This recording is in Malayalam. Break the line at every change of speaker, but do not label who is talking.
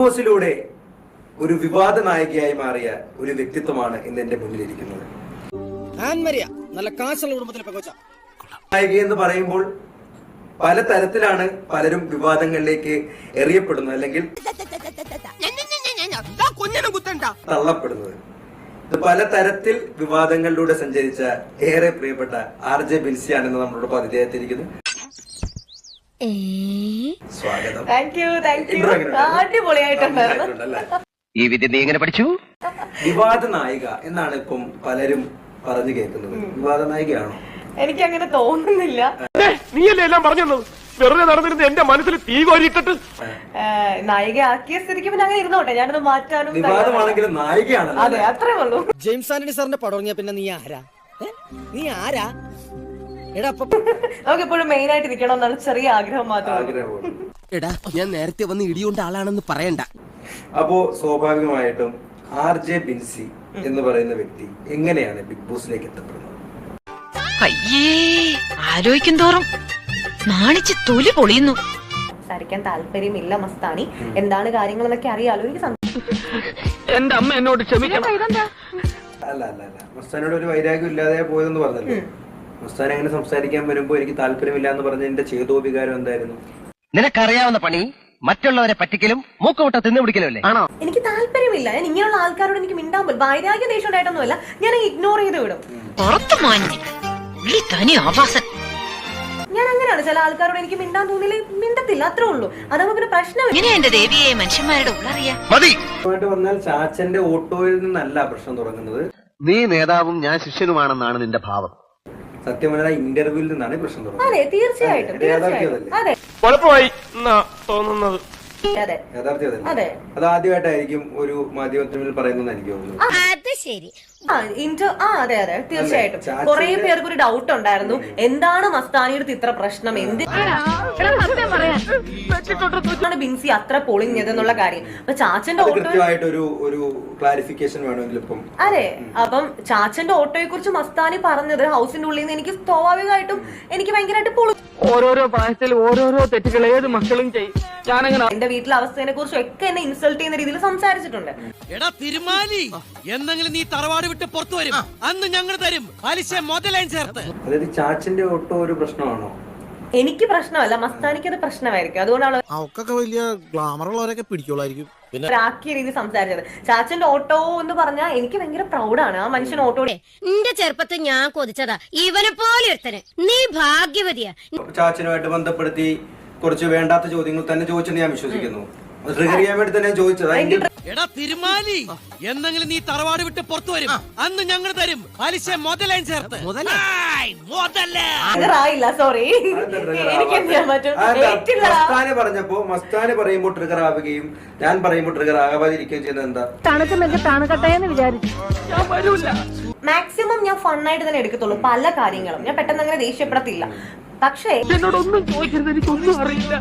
ബോസിലൂടെ ഒരു വിവാദ നായികയായി മാറിയ ഒരു വ്യക്തിത്വമാണ് ഇന്ന് എന്റെ മുന്നിലിരിക്കുന്നത്.
നല്ല കാശുള്ള കുടുംബത്തിലെ
നായിക എന്ന് പറയുമ്പോൾ പല തരത്തിലാണ് പലരും വിവാദങ്ങളിലേക്ക് എറിയപ്പെടുന്നത് അല്ലെങ്കിൽ തള്ളപ്പെടുന്നത്. ഇത് പല തരത്തിൽ വിവാദങ്ങളിലൂടെ സഞ്ചരിച്ച ഏറെ പ്രിയപ്പെട്ട ആർ ജെ ബിൻസിയാണെന്ന് നമ്മളോട് അതിഥിയായിട്ടിരിക്കുന്നത് സ്വാഗതം
thank you thank you
Intro
അടിപൊളിയായിട്ടുണ്ടായിരുന്നു.
ഈ വിദ്യ നീ എങ്ങനെ പഠിച്ചു?
വിവാദ നായിക എന്നാണ് ഇപ്പം പലരും പറഞ്ഞു കേൾക്കുന്നത്. വിവാദ നായികയാണോ?
എനിക്ക് അങ്ങനെ തോന്നുന്നില്ല
നീയല്ലേ എല്ലാം പറഞ്ഞത്? വെറുതെ നടന്നിരുന്ന എന്റെ മനസ്സിൽ തീ കോരിയിട്ടിട്ട്.
നായിക ആക്കിയ സ്ഥിതിക്ക് പിന്നെ അങ്ങനെ ഇരുന്നോട്ടെ. ഞാനത് മാറ്റാനും
വിവാദമാണെങ്കിലും
അതെ അത്രേ ഉള്ളൂ.
ജെയിംസ് ആന്റണി സാറിന്റെ പടം ഇറങ്ങിയ പിന്നെ നീ ആരാ? നീ ആരാ? എടാ അപ്പൊ
നമുക്ക് എപ്പോഴും മെയിൻ ആയിട്ട് എന്നാണ് ചെറിയ ആഗ്രഹം മാത്രമേ ഉള്ളൂ.
എടാ ഞാൻ നേരത്തെ വന്ന് ഇടിയുണ്ട ആളാണെന്ന് പറയണ്ട.
അപ്പോ സ്വാഭാവികമായിട്ടും ആർ ജെ ബിൻസി എന്ന് പറയുന്ന വ്യക്തി എങ്ങനെയാണ് ബിഗ് ബോസിലേക്ക് എത്തപ്പെടുന്നത്?
അയ്യേ ആലോചിക്കും തോറും. നാണിച്ച് തൊലി പൊളിയുന്നു.
സംസാരിക്കാൻ താല്പര്യമില്ല മസ്താനി. എന്താണ് കാര്യങ്ങൾ എന്നൊക്കെ അറിയാലോ. എനിക്ക്
എന്റെ അമ്മ എന്നോട് ക്ഷമിക്കണം.
അല്ല അല്ല അല്ല. മസ്താനോട് ഒരു വൈരാഗ്യം ഇല്ലാതെ പോയതെന്ന് പറഞ്ഞല്ലോ. മസ്താൻ അങ്ങനെ സംസാരിക്കാൻ വരുമ്പോ എനിക്ക് താല്പര്യമില്ല എന്ന് പറഞ്ഞ എന്റെ ചേതോപികാരം എന്തായിരുന്നു?
നിനക്കറിയാവുന്ന പണി മറ്റുള്ളവരെ പറ്റിക്കലും മൂക്കുമുട്ട തിന്നു പിടിക്കലല്ലേ ആണോ?
എനിക്ക് താല്പര്യമില്ല. ഞാൻ ഇങ്ങനെയുള്ള ആൾക്കാരോട് എനിക്ക് മിണ്ടാൻ പോലും വൈരാഗ്യ ദേഷ്യം ഉണ്ടായിട്ടൊന്നുമല്ല ഞാൻ ഇഗ്നോർ ചെയ്ത് വിടും.
പുറത്തു
ഞാൻ അങ്ങനെയാണ്. ചില ആൾക്കാരോട് എനിക്ക് മിണ്ടാൻ തോന്നിയില്ല? മിണ്ടത്തില്ല. അത്രേ ഉള്ളൂ. അതാകുമ്പോ പിന്നെ പ്രശ്നം
ഇങ്ങനെ എന്റെ ദേവിയെ മനുഷ്യന്മാരുടെ ഉള്ളറിയാ.
മതി.
ആയിട്ട് പറഞ്ഞാൽ ചാച്ചന്റെ ഓട്ടോയിൽ നിന്നല്ല പ്രശ്നം തുടങ്ങുന്നത്.
നീ നേതാവും ഞാൻ ശിഷ്യനുമാണെന്നാണ് നിന്റെ ഭാവം.
സത്യം പറഞ്ഞാൽ ഇന്റർവ്യൂവിൽ നിന്നാണ് പ്രശ്നം
അതെ തീർച്ചയായിട്ടും തീർച്ചയായിട്ടും. അതെ.
കുഴപ്പമായി തോന്നുന്നത്.
അതെ.
യാഥാർത്ഥ്യം അതല്ലേ?
അതെ.
അത് ആദ്യമായിട്ടായിരിക്കും ഒരു മാധ്യമത്തിൽ പറയുന്നതെന്ന് എനിക്ക് തോന്നുന്നു.
ആ ഇന്റർ ആ അതെ അതെ തീർച്ചയായിട്ടും. കുറെ പേർക്ക് ഒരു ഡൗട്ട് ഉണ്ടായിരുന്നു എന്താണ് മസ്താനിയുടെ ഇത്ര പ്രശ്നം? എന്ത് ബിൻസി അത്ര പൊളിഞ്ഞത് എന്നുള്ള കാര്യം. അപ്പൊ ചാച്ചന്റെ
അത്
ഓട്ടോ
ഒരു ഒരു ക്ലാരിഫിക്കേഷൻ വേണമെങ്കിൽ ഇപ്പം
അതെ അപ്പം ചാച്ചന്റെ ഓട്ടോയെ കുറിച്ച് മസ്താനി പറഞ്ഞത് ഹൗസിന്റെ ഉള്ളിൽ നിന്ന് എനിക്ക് സ്വാഭാവികമായിട്ടും എനിക്ക് ഭയങ്കരമായിട്ട് പൊളി
ഓരോരോ പ്രായത്തിൽ ഓരോരോ തെറ്റുകൾ ഏത് മക്കളും ചെയ്യും. ഞാനങ്ങനെ
എന്റെ വീട്ടിലെ അവസ്ഥയെ കുറിച്ചും ഒക്കെ എന്നെ ഇൻസൾട്ട് ചെയ്യുന്ന രീതിയിൽ സംസാരിച്ചിട്ടുണ്ട്.
എടാ തിരുമാലി! എന്തെങ്കിലും നീ തറവാട് വിട്ട് പുറത്തു വരും. അന്ന് ഞങ്ങൾ തരും. പലിശ മുതലാൻ ചേർത്ത്.
അതായത് ചാച്ചന്റെ ഓട്ടോ ഒരു പ്രശ്നമാണോ?
എനിക്ക് പ്രശ്നമല്ല മസ്താനിക്ക് അത് പ്രശ്നമായിരിക്കും. അതുകൊണ്ടാണ്
അവക്കൊക്കെ വലിയ ഗ്ലാമർ ഉള്ളവരൊക്കെ
ഒരാക്കിയ രീതി സംസാരിച്ചത്. ചാച്ചന്റെ ഓട്ടോ എന്ന് പറഞ്ഞാൽ എനിക്ക് ഭയങ്കര പ്രൗഡാണ് ആ മനുഷ്യൻ ഓട്ടോ
നിന്റെ ചെറുപ്പത്തിൽ ഞാൻ കൊതിച്ചതാ. ഇവനെ പോലെ ഒരുത്തന്. നീ ഭാഗ്യവതിയാ.
ചാച്ചനുമായിട്ട് ബന്ധപ്പെടുത്തി കുറച്ച് വേണ്ടാത്ത ചോദ്യങ്ങൾ തന്നെ ചോദിച്ചെന്ന് ഞാൻ വിശ്വസിക്കുന്നു. ട്രിഗർ ചെയ്യാൻ വേണ്ടി തന്നെ ചോദിച്ചത്.
എടാ തിരുമാലി. എന്നെങ്കിലും നീ തറവാട് വിട്ട് പുറത്തു വരും. അന്ന് ഞങ്ങൾ തരും. പലിശ മുതലാൻ ചേർത്ത്.
സോറി.
മസ്താന് പറഞ്ഞപ്പോ മസ്താനെ പറയുമ്പോൾ ട്രിഗർ ആവുകയും ഞാൻ പറയുമ്പോൾ ട്രിഗർ ആകാതിരിക്കുകയും ചെയ്യുന്നത് എന്താ?
മാക്സിമം ഞാൻ ഫണ്ണായിട്ട് തന്നെ എടുക്കത്തുള്ളൂ പല കാര്യങ്ങളും. ഞാൻ പെട്ടെന്ന് അങ്ങനെ ദേഷ്യപ്പെടത്തില്ല. പക്ഷേ
എന്നോടൊന്നും ചോദിക്കരുത് എനിക്കൊന്നും അറിയില്ല.